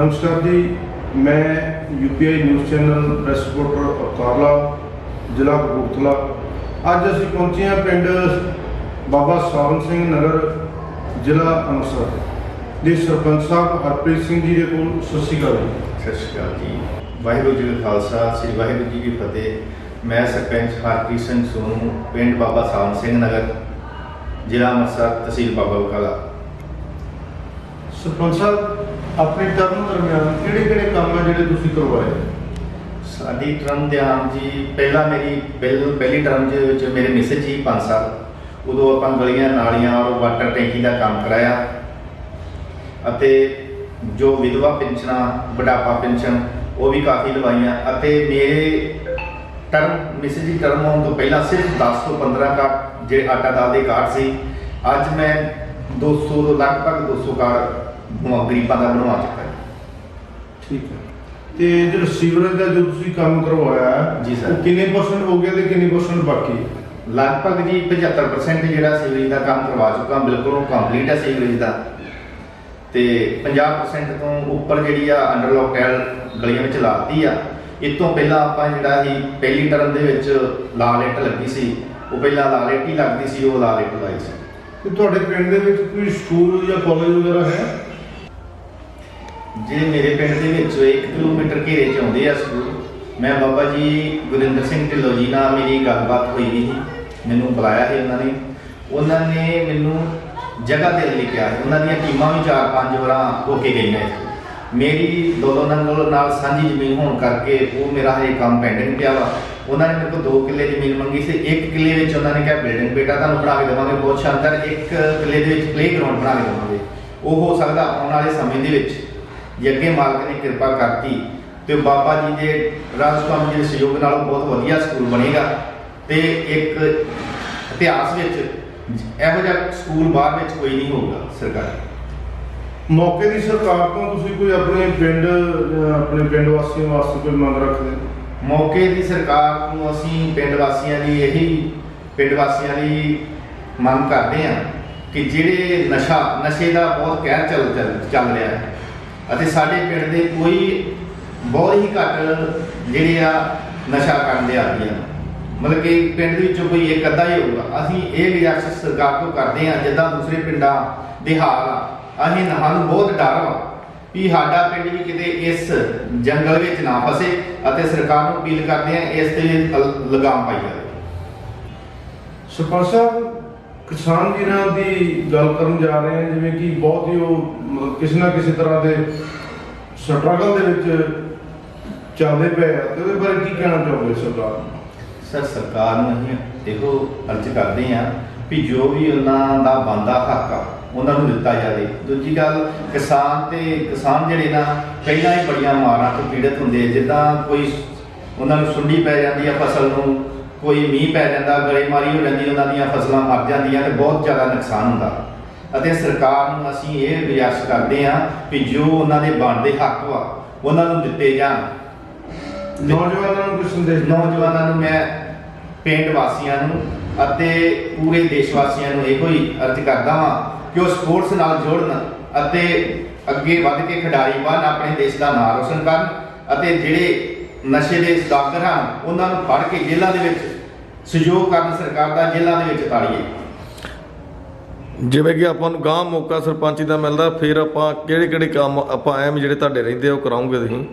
ਨਮਸਕਾਰ ਜੀ ਮੈਂ UPI news channel press reporter ਅਵਤਾਰਲਾ ਜ਼ਿਲ੍ਹਾ ਕਪੂਰਥਲਾ। ਅੱਜ ਅਸੀਂ ਪਹੁੰਚੇ ਹਾਂ ਪਿੰਡ ਬਾਬਾ ਸਾਵਨ ਸਿੰਘ ਨਗਰ ਜ਼ਿਲ੍ਹਾ ਅੰਮ੍ਰਿਤਸਰ ਦੇ। ਸਰਪੰਚ ਸਾਹਿਬ ਹਰਪ੍ਰੀਤ ਸਿੰਘ ਜੀ ਦੇ ਕੋਲ ਸਤਿ ਸ਼੍ਰੀ ਅਕਾਲ ਜੀ। ਸਤਿ ਸ਼੍ਰੀ ਅਕਾਲ ਜੀ। ਵਾਹਿਗੁਰੂ ਜੀ ਕਾ ਖਾਲਸਾ ਸ੍ਰੀ ਵਾਹਿਗੁਰੂ ਜੀ ਕੀ ਫਤਿਹ। ਮੈਂ ਸਰਪੰਚ ਹਰਪ੍ਰੀਤ ਸਿੰਘ ਸੋਨੂ ਪਿੰਡ ਬਾਬਾ ਸਾਵਨ ਸਿੰਘ ਨਗਰ ਜ਼ਿਲ੍ਹਾ ਅੰਮ੍ਰਿਤਸਰ ਤਹਿਸੀਲ ਬਾਬਾ ਬਕਾਲਾ। ਸਰਪੰਚ ਸਾਹਿਬ ਆਪਣੇ ਟਰਮ ਦਰਮਿਆਨ ਕਿਹੜੇ ਕਿਹੜੇ ਕੰਮ ਆ ਜਿਹੜੇ ਤੁਸੀਂ ਕਰਵਾਏ? ਸਾਡੀ ਟਰਮ ਦੇ ਜੀ, ਪਹਿਲਾਂ ਮੇਰੀ ਪਹਿਲ, ਪਹਿਲੀ ਟਰਮ ਦੇ ਵਿੱਚ ਮੇਰੇ ਮਿਸਜ ਜੀ 5 ਸਾਲ। ਉਦੋਂ ਆਪਾਂ ਗਲੀਆਂ ਨਾਲੀਆਂ ਔਰ ਵਾਟਰ ਟੈਂਕੀ ਦਾ ਕੰਮ ਕਰਾਇਆ। ਅਤੇ ਜੋ ਵਿਧਵਾ ਪੈਨਸ਼ਨਾਂ, ਬੁਢਾਪਾ ਪੈਨਸ਼ਨ, ਉਹ ਵੀ ਕਾਫੀ ਲਵਾਈਆਂ। ਅਤੇ ਮੇਰੇ ਟਰਮ ਮਿਸਜ ਦੀ ਟਰਮ ਹੋਣ ਤੋਂ ਪਹਿਲਾਂ ਸਿਰਫ 10 ਤੋਂ 15 ਕਾ ਜਿਹੜੇ ਆਟਾ ਦਾਲ ਦੇ ਕਾਰਡ ਸੀ। ਅੱਜ ਮੈਂ 200 ਤੋਂ ਲਗਭਗ 200 ਕਾਰਡ ਬਣਾ- ਗਰੀਬਾਂ ਦਾ ਬਣਵਾ ਚੁੱਕਾ ਹਾਂ। ਠੀਕ ਹੈ। ਤੇ ਜਿਹੜਾ ਸੀਵਰੇਜ ਦਾ ਜੋ ਤੁਸੀਂ ਕੰਮ ਕਰਵਾਇਆ ਹੈ, ਜੀ ਸਰ। ਉਹ ਕਿੰਨੇ ਪਰਸੈਂਟ ਹੋ ਗਿਆ ਤੇ ਕਿੰਨੇ ਪਰਸੈਂਟ ਬਾਕੀ ਹੈ? ਲਗਭਗ ਜੀ 75% ਜਿਹੜਾ ਸੀਵਰੇਜ ਦਾ ਕੰਮ ਕਰਵਾ ਚੁੱਕਾ ਬਿਲਕੁਲ ਉਹ ਕੰਪਲੀਟ ਹੈ ਸੀਵਰੇਜ ਦਾ। ਤੇ 50% ਤੋਂ ਉੱਪਰ ਜਿਹੜੀ ਆ ਅੰਡਰਲੌਕ ਟੈਲ ਗਲੀਆਂ ਵਿੱਚ ਲਾਤੀ ਆ। ਇਸ ਤੋਂ ਪਹਿਲਾਂ ਆਪਾਂ ਜਿਹੜਾ ਸੀ ਪਹਿਲੀ ਟਰਮ ਦੇ ਵਿੱਚ ਲਾਲ ਇੱਟ ਲੱਗੀ ਸੀ। ਉਹ ਪਹਿਲਾਂ ਲਾਲ ਇੱਟ ਹੀ ਲੱਗਦੀ ਸੀ ਉਹ ਲਾਲ ਇੱਟ ਲਾਈ ਸੀ। ਤੇ ਤੁਹਾਡੇ ਪਿੰਡ ਦੇ ਵਿੱਚ ਕੋਈ ਸਕੂਲ ਜਾਂ ਕਾਲਜ ਵਗੈਰਾ ਹੈ? ਜਿਹੜੇ ਮੇਰੇ ਪਿੰਡ ਦੇ ਵਿੱਚ 1 ਕਿਲੋਮੀਟਰ ਘੇਰੇ 'ਚ ਆਉਂਦੇ ਆ ਸਕੂਲ, ਮੈਂ ਬਾਬਾ ਜੀ ਗੁਰਿੰਦਰ ਸਿੰਘ ਢਿੱਲੋਂ ਜੀ ਨਾਲ ਮੇਰੀ ਗੱਲਬਾਤ ਹੋਈ ਸੀ। ਮੈਨੂੰ ਬੁਲਾਇਆ ਸੀ ਉਹਨਾਂ ਨੇ। ਉਹਨਾਂ ਨੇ ਮੈਨੂੰ ਜਗ੍ਹਾ ਦੇਣ ਲਈ ਕਿਹਾ ਸੀ। ਉਹਨਾਂ ਦੀਆਂ ਟੀਮਾਂ ਵੀ ਚਾਰ ਪੰਜ ਵਾਰਾਂ ਹੋ ਕੇ ਗਈਆਂ। ਇੱਥੇ। ਮੇਰੀ ਦੋਲੋ ਨੰਗਲ ਨਾਲ ਸਾਂਝੀ ਜ਼ਮੀਨ ਹੋਣ ਕਰਕੇ ਉਹ ਮੇਰਾ ਹਜੇ ਕੰਮ ਪੈਂਡਿੰਗ ਪਿਆ ਵਾ। ਉਹਨਾਂ ਨੇ ਮੇਰੇ ਕੋਲ 2 ਕਿੱਲੇ ਜ਼ਮੀਨ ਮੰਗੀ ਸੀ। ਇੱਕ ਕਿੱਲੇ ਵਿੱਚ ਉਹਨਾਂ ਨੇ ਕਿਹਾ ਬਿਲਡਿੰਗ ਬੇਟਾ, ਤੁਹਾਨੂੰ ਬਣਾ ਕੇ ਦੇਵਾਂਗੇ, ਬਹੁਤ ਸ਼ਾਨਦਾਰ। ਇੱਕ ਕਿੱਲੇ ਦੇ ਵਿੱਚ ਪਲੇਗਰਾਉਂਡ ਬਣਾ ਕੇ ਦੇਵਾਂਗੇ। ਉਹ ਹੋ ਸਕਦਾ ਆਉਣ ਵਾਲੇ ਸਮੇਂ ਦੇ ਵਿੱਚ ਜੇ ਅੱਗੇ ਮਾਲਕ ਨੇ ਕਿਰਪਾ ਕਰਤੀ ਤੇ ਬਾਬਾ ਜੀ ਦੇ ਰਾਜ ਸਵਾਮੀ ਜੀ ਦੇ ਸਹਿਯੋਗ ਨਾਲ ਬਹੁਤ ਵਧੀਆ ਸਕੂਲ ਬਣੇਗਾ। ਤੇ ਇੱਕ ਇਤਿਹਾਸ ਵਿੱਚ ਇਹੋ ਜਿਹਾ ਸਕੂਲ ਬਾਅਦ ਵਿੱਚ ਕੋਈ ਨਹੀਂ ਹੋਊਗਾ ਸਰਕਾਰੀ। ਮੌਕੇ ਦੀ ਸਰਕਾਰ ਤੋਂ ਤੁਸੀਂ ਕੋਈ ਆਪਣੇ ਪਿੰਡ ਆਪਣੇ ਪਿੰਡ ਵਾਸੀਆਂ ਵਾਸਤੇ ਕੋਈ ਮੰਗ ਰੱਖਦੇ ਹੋ? ਮੌਕੇ ਦੀ ਸਰਕਾਰ ਨੂੰ ਅਸੀਂ ਪਿੰਡ ਵਾਸੀਆਂ ਦੀ ਇਹੀ ਪਿੰਡ ਵਾਸੀਆਂ ਦੀ ਮੰਗ ਕਰਦੇ ਹਾਂ ਕਿ ਜਿਹੜੇ ਨਸ਼ਾ ਨਸ਼ੇ ਦਾ ਬਹੁਤ ਕਹਿਰ ਚੱਲ ਚੱਲ ਰਿਹਾ ਹੈ ਅਤੇ ਸਾਡੇ ਪਿੰਡ ਦੇ ਕੋਈ ਬਹੁਤ ਹੀ ਘੱਟ ਜਿਹੜੇ ਆ ਨਸ਼ਾ ਕਰਨ ਦੇ ਆਦੀ ਆ। ਮਤਲਬ ਕਿ ਪਿੰਡ ਦੇ ਵਿੱਚੋਂ ਕੋਈ ਇੱਕ ਅੱਧਾ ਹੀ ਹੋਊਗਾ। ਅਸੀਂ ਇਹ ਰਿਐਕਸ਼ਨ ਸਰਕਾਰ ਤੋਂ ਕਰਦੇ ਹਾਂ, ਜਿੱਦਾਂ ਦੂਸਰੇ ਪਿੰਡਾਂ ਦੇ ਹਾਲ ਆ, ਅਸੀਂ ਸਾਨੂੰ ਬਹੁਤ ਡਰ ਵਾ ਵੀ ਸਾਡਾ ਪਿੰਡ ਵੀ ਕਿਤੇ ਇਸ ਜੰਗਲ ਵਿੱਚ ਨਾ ਫਸੇ ਅਤੇ ਸਰਕਾਰ ਨੂੰ ਅਪੀਲ ਕਰਦੇ ਹਾਂ ਇਸ ਤੇ ਲਗਾਮ ਪਾਈ ਜਾਵੇ। ਸਰਪੰਚ ਸਾਹਿਬ ਕਿਸਾਨ ਵੀਰਾਂ ਦੀ ਗੱਲ ਕਰਨ ਜਾ ਰਹੇ ਹਾਂ, ਜਿਵੇਂ ਕਿ ਬਹੁਤ ਹੀ ਉਹ, ਮਤਲਬ ਕਿਸੇ ਨਾ ਕਿਸੇ ਤਰ੍ਹਾਂ ਦੇ ਸਟਰਗਲ ਦੇ ਵਿੱਚ ਚੱਲਦੇ ਪਏ ਆ। ਤੇ ਉਹਦੇ ਬਾਰੇ ਕੀ ਕਹਿਣਾ ਚਾਹੋਗੇ ਸਰਕਾਰ ਸਰ, ਸਰਕਾਰ ਨੂੰ ਅਸੀਂ ਇਹੋ ਅਰਜ਼ ਕਰਦੇ ਹਾਂ ਵੀ ਜੋ ਵੀ ਉਹਨਾਂ ਦਾ ਬੰਦਾ ਹੱਕ ਆ, ਉਹਨਾਂ ਨੂੰ ਦਿੱਤਾ ਜਾਵੇ। ਦੂਜੀ ਗੱਲ, ਕਿਸਾਨ ਤੇ ਕਿਸਾਨ ਜਿਹੜੇ ਨਾ, ਪਹਿਲਾਂ ਹੀ ਬੜੀਆਂ ਮਾਰਾਂ ਤੋਂ ਪੀੜਤ ਹੁੰਦੇ ਜਿੱਦਾਂ ਕੋਈ ਉਹਨਾਂ ਨੂੰ ਸੁੰਡੀ ਪੈ ਜਾਂਦੀ ਆ ਫਸਲ ਨੂੰ ਕੋਈ ਮੀਂਹ ਪੈ ਜਾਂਦਾ ਗੜੇਮਾਰੀ ਹੋ ਜਾਂਦੀ ਉਹਨਾਂ ਦੀਆਂ ਫਸਲਾਂ ਮਰ ਜਾਂਦੀਆਂ ਤੇ ਬਹੁਤ ਜ਼ਿਆਦਾ ਨੁਕਸਾਨ ਹੁੰਦਾ ਅਤੇ ਸਰਕਾਰ ਨੂੰ ਅਸੀਂ ਇਹ ਗੁਜ਼ਾਰਿਸ਼ ਕਰਦੇ ਹਾਂ ਵੀ ਜੋ ਉਹਨਾਂ ਦੇ ਬਣਦੇ ਹੱਕ ਵਾ ਉਹਨਾਂ ਨੂੰ ਦਿੱਤੇ ਜਾਣ ਨੌਜਵਾਨਾਂ ਨੂੰ ਕੋਈ ਸੰਦੇਸ਼? ਨੌਜਵਾਨਾਂ ਨੂੰ ਮੈਂ ਪਿੰਡ ਵਾਸੀਆਂ ਨੂੰ ਅਤੇ ਪੂਰੇ ਦੇਸ਼ ਵਾਸੀਆਂ ਨੂੰ ਇਹੋ ਹੀ ਅਰਜ਼ ਕਰਦਾ ਹਾਂ ਕਿ ਉਹ ਸਪੋਰਟਸ ਨਾਲ ਜੁੜਨ ਅਤੇ ਅੱਗੇ ਵੱਧ ਕੇ ਖਿਡਾਰੀ ਬਣ ਆਪਣੇ ਦੇਸ਼ ਦਾ ਨਾਮ ਰੋਸ਼ਨ ਕਰਨ ਅਤੇ ਜਿਹੜੇ ਨਸ਼ੇ ਦੇ ਸਦਾਗਰ ਹਨ, ਉਹਨਾਂ ਨੂੰ ਫੜ ਕੇ ਜੇਲ੍ਹਾਂ ਦੇ ਵਿੱਚ ਸਹਿਯੋਗ ਕਰਨ ਸਰਕਾਰ ਦਾ ਜੇਲ੍ਹਾਂ ਦੇ ਵਿੱਚ ਤਾੜੀਏ। ਜਿਵੇਂ ਕਿ ਆਪਾਂ ਨੂੰ ਗਾਂ ਮੌਕਾ ਸਰਪੰਚੀ ਦਾ ਮਿਲਦਾ, ਫਿਰ ਆਪਾਂ ਕਿਹੜੇ ਕਿਹੜੇ ਕੰਮ ਆਪਾਂ ਐਮ ਜਿਹੜੇ ਤੁਹਾਡੇ ਰਹਿੰਦੇ ਆ, ਉਹ ਕਰਾਉਂਗੇ ਤੁਸੀਂ?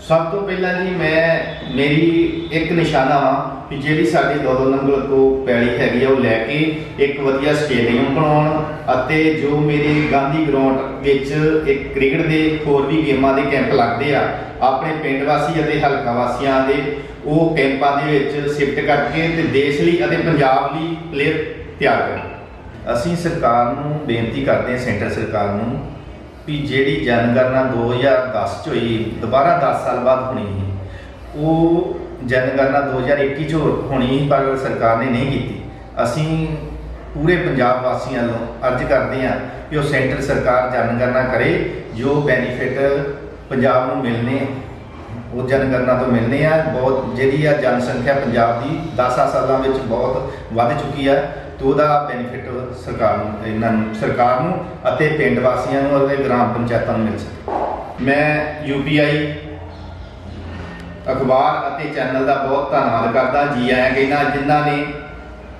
ਸਭ ਤੋਂ ਪਹਿਲਾਂ ਜੀ ਮੈਂ, ਮੇਰੀ ਇੱਕ ਨਿਸ਼ਾਨਾ ਵਾ ਕਿ ਜਿਹੜੀ ਸਾਡੀ ਦੋ ਦੋ ਨੰਗਲ ਕੋ ਪੈਲੀ ਹੈਗੀ ਆ, ਉਹ ਲੈ ਕੇ ਇੱਕ ਵਧੀਆ ਸਟੇਡੀਅਮ ਬਣਾਉਣ ਅਤੇ ਜੋ ਮੇਰੇ ਗਾਂਧੀ ਗਰਾਊਂਡ ਵਿੱਚ ਇੱਕ ਕ੍ਰਿਕਟ ਦੇ ਹੋਰ ਵੀ ਗੇਮਾਂ ਦੇ ਕੈਂਪ ਲੱਗਦੇ ਆ, ਆਪਣੇ ਪਿੰਡ ਵਾਸੀ ਅਤੇ ਹਲਕਾ ਵਾਸੀਆਂ ਦੇ, ਉਹ ਕੈਂਪਾਂ ਦੇ ਵਿੱਚ ਸ਼ਿਫਟ ਕਰਕੇ ਤੇ ਦੇਸ਼ ਲਈ ਅਤੇ ਪੰਜਾਬ ਲਈ ਪਲੇਅਰ ਤਿਆਰ ਕਰਨ। ਅਸੀਂ ਸਰਕਾਰ ਨੂੰ ਬੇਨਤੀ ਕਰਦੇ ਹਾਂ, ਸੈਂਟਰ ਸਰਕਾਰ ਨੂੰ ਵੀ ਜਿਹੜੀ ਜਨਗਣਨਾ 2010 ਚ ਹੋਈ, ਦੁਬਾਰਾ 10 ਸਾਲ ਬਾਅਦ ਹੋਣੀ ਸੀ, ਉਹ ਜਨਗਣਨਾ 2021 ਚ ਹੋ- ਹੋਣੀ ਸੀ, ਪਰ ਸਰਕਾਰ ਨੇ ਨਹੀਂ ਕੀਤੀ। ਅਸੀਂ ਪੂਰੇ ਪੰਜਾਬ ਵਾਸੀਆਂ ਨੂੰ ਅਰਜ਼ ਕਰਦੇ ਹਾਂ ਕਿ ਉਹ ਸੈਂਟਰ ਸਰਕਾਰ ਜਨਗਣਨਾ ਕਰੇ, ਜੋ ਬੈਨੀਫਿਟ ਪੰਜਾਬ ਨੂੰ ਮਿਲਨੇ, ਉਹ ਜਨਗਣਨਾ ਤੋਂ ਮਿਲਨੇ ਆ। ਬਹੁਤ ਜਿਹੜੀ ਆ ਜਨਸੰਖਿਆ ਪੰਜਾਬ ਦੀ 10 ਸਾਲਾਂ ਵਿੱਚ ਬਹੁਤ ਵੱਧ ਚੁੱਕੀ ਆ। ਤੇ ਉਹਦਾ ਬੈਨੀਫਿਟ ਸਰਕਾਰ ਨੂੰ, ਇਹਨਾਂ ਨੂੰ, ਸਰਕਾਰ ਨੂੰ ਅਤੇ ਪਿੰਡ ਵਾਸੀਆਂ ਨੂੰ ਅਤੇ ਗ੍ਰਾਮ ਪੰਚਾਇਤਾਂ ਨੂੰ ਮਿਲ ਸਕੇ। ਮੈਂ ਯੂਪੀਆਈ ਅਖਬਾਰ ਅਤੇ ਚੈਨਲ ਦਾ ਬਹੁਤ ਧੰਨਵਾਦ ਕਰਦਾ, ਜੀ ਆਇਆਂ ਕਹਿੰਦਾ ਜਿਨ੍ਹਾਂ ਨੇ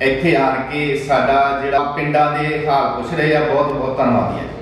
ਇੱਥੇ ਆਣ ਕੇ ਸਾਡਾ ਜਿਹੜਾ ਪਿੰਡਾਂ ਦੇ ਹਾਲ ਪੁੱਛ ਰਹੇ ਆ ਬਹੁਤ ਬਹੁਤ ਧੰਨਵਾਦੀ ਹੈ